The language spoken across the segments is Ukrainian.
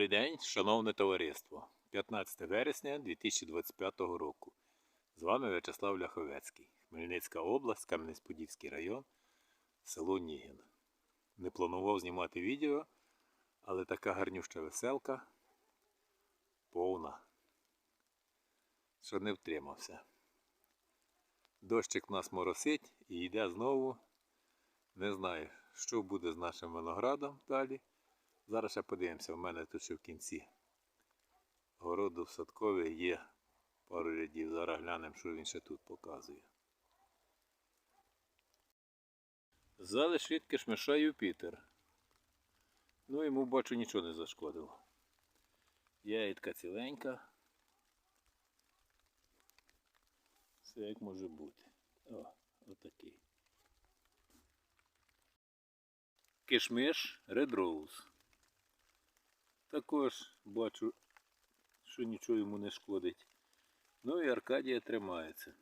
Добрий день, шановне товариство. 15 вересня 2025 року. З вами В'ячеслав Ляховецький, Хмельницька область, Кам'янець-Подільський район, село Нігін. Не планував знімати відео, але така гарнюща веселка повна, що не втримався. Дощик в нас моросить і йде знову. Не знаю, що буде з нашим виноградом далі. Зараз ще подивимося, в мене тут ще в кінці городу в садкові є пару рядів. Зараз глянемо, що він ще тут показує. Залишить кишмиша Юпітер. Ну йому бачу нічого не зашкодило. Яїдка ціленька. Все як може бути. О, отакий. Кишмиш Red Rose. Також бачу, що нічого йому не шкодить. Ну і Аркадія тримається.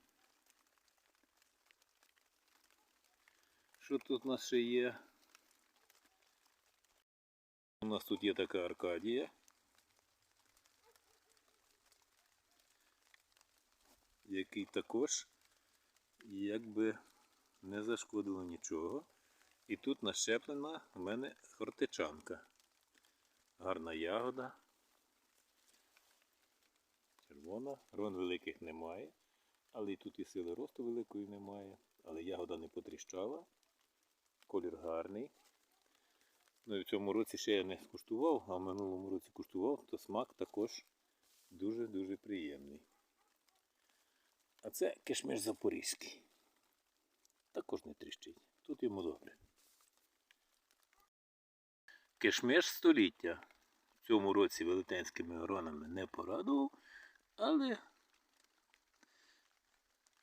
Що тут у нас ще є? У нас тут є така Аркадія. Який також якби не зашкодило нічого. І тут нащеплена у мене хортичанка. Гарна ягода. Червона. Рон великих немає. Але і тут і сили росту великої немає. Але ягода не потріщала. Колір гарний. Ну і в цьому році ще я не скуштував, а в минулому році куштував, то смак також дуже-дуже приємний. А це кишмиш запорізький. Також не тріщить. Тут йому добре. Кишмиш століття. Цьому році велетенськими гронами не порадував, але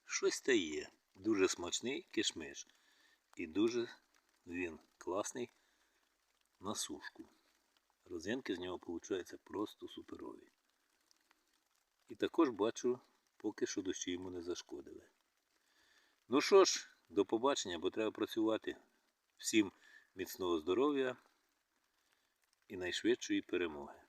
щось та є. Дуже смачний кишмиш. І дуже він класний на сушку. Розинки з нього виходять просто суперові. І також бачу, поки що дощі йому не зашкодили. Ну що ж, до побачення, бо треба працювати. Всім міцного здоров'я і найшвидшої перемоги.